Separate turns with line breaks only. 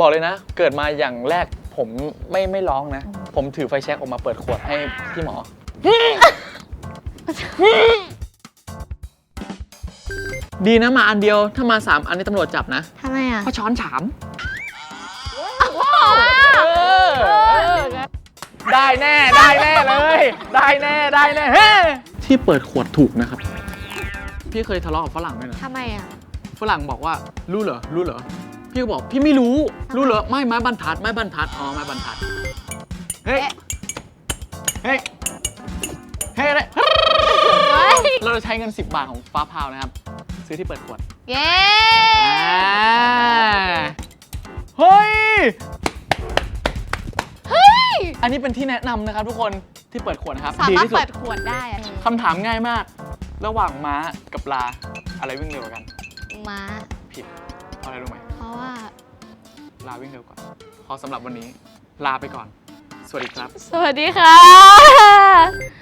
บอกเลยนะ เกิดมาอย่างแรกผมไม่ไม่ร้องนะ ผมถือไฟแช็กออกมาเปิดขวดให้พี่หมอ ดีนะมาอันเดียวถ้ามาสามอันนี้ตำรวจจับนะ
ทำไมอะ
เพราะช้อนฉาม ได้แน่ได้แน่เลย ได้แน่ได้แน่เฮ้ที่เปิดขวดถูกนะครับ พี่เคยทะเลาะกับฝรั่งด้วยนะ
ทำไมอะ
ฝรั่งบอกว่ารู้เหรอรู้เหรอ พี่ก็บอกพี่ไม่รู้ รู้เหรอไม่ไม้บรรทัดไม้บรรทัดอ๋อไม้บรรทัด เฮ้ย เฮ้ย เฮ้ยอะไร
เฮ้ย
เราจะใช้เงิน 10 บาทของฟ้าพาวนะครับ ซื้อที่เปิดขวด
เย้
เฮ้ย
เฮ้ย
อันนี้เป็นที่แนะนำนะครับทุกคนที่เปิดขวดนะครับ
สา
ดี
มารถ
ที่สุ
เปิ
ด
ดขวดได้อะ
คำถามง่ายมาก ระหว่างม้ากับลาอะไรวิ่งเร็วกว่ากัน
ม้า
ผิดเพราะอะไรรู้ไหม
เพราะว่า
ลาวิ่งเร็วกว่าพอสำหรับวันนี้ลาไปก่อน สวัสดีครับ
สวัสดีค่ะ